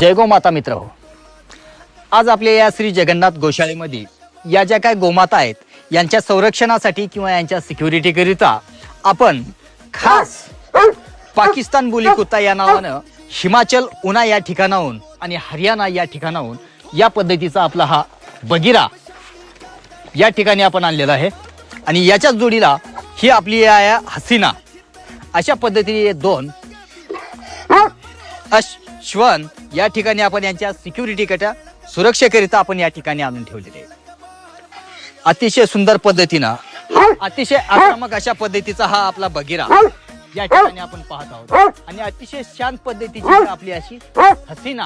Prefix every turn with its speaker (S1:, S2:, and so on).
S1: जय गोमाता मित्र हो. आज आपल्या या श्री जगन्नाथ गोशाळेमध्ये या ज्या काय गोमाता आहेत यांच्या संरक्षणासाठी किंवा यांच्या सिक्युरिटी करिता आपण खास पाकिस्तान बोली कुत्ता या नावानं हिमाचल उना या ठिकाणाहून आणि हरियाणा या ठिकाणाहून या पद्धतीचा आपला हा बगिरा या ठिकाणी आपण आणलेला आहे. आणि याच्याच जोडीला ही आपली आहे हसीना अशा पद्धतीने दोन अश श्वान या ठिकाणी आपण यांच्या सिक्युरिटी सुरक्षेकरिता आपण या ठिकाणी आणून ठेवलेले अतिशय सुंदर पद्धतीनं अतिशय आक्रमक अशा पद्धतीचा हा आपला बगिरा या ठिकाणी आपण पाहत आहोत. आणि अतिशय शांत पद्धतीची आपली अशी हसीना